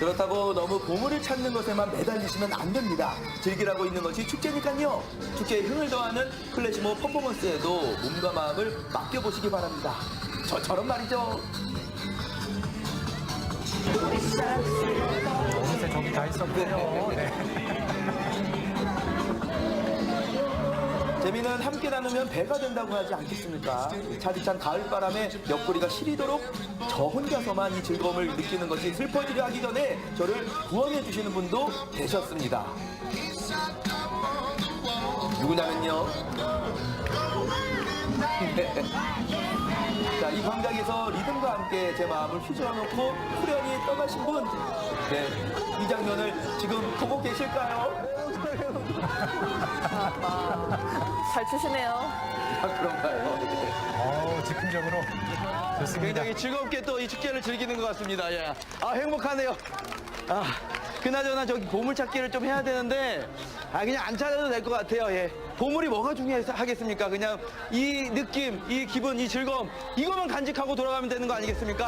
그렇다고 너무 보물을 찾는 것에만 매달리시면 안 됩니다. 즐기라고 있는 것이 축제니까요. 축제에 흥을 더하는 플래시모 퍼포먼스에도 몸과 마음을 맡겨보시기 바랍니다. 저처럼 말이죠. 어느새 저기 다 있었군요. 네. 재미는 함께 나누면 배가 된다고 하지 않겠습니까? 차디찬 가을바람에 옆구리가 시리도록 저 혼자서만 이 즐거움을 느끼는 것이 슬퍼지려 하기 전에 저를 구원해 주시는 분도 되셨습니다. 누구냐면요. 자, 이 광장에서 리듬과 함께 제 마음을 휘저어놓고 후련히 떠나신 분. 네, 이 장면을 지금 보고 계실까요? 잘 추시네요. 아, 그런가요? 네. 어우, 즉흥적으로 좋습니다. 굉장히 즐겁게 또 이 축제를 즐기는 것 같습니다. 예. 아, 행복하네요. 아, 그나저나 저기 보물 찾기를 좀 해야 되는데, 아, 그냥 안 찾아도 될 것 같아요. 예. 보물이 뭐가 중요하겠습니까? 그냥 이 느낌, 이 기분, 이 즐거움, 이것만 간직하고 돌아가면 되는 거 아니겠습니까?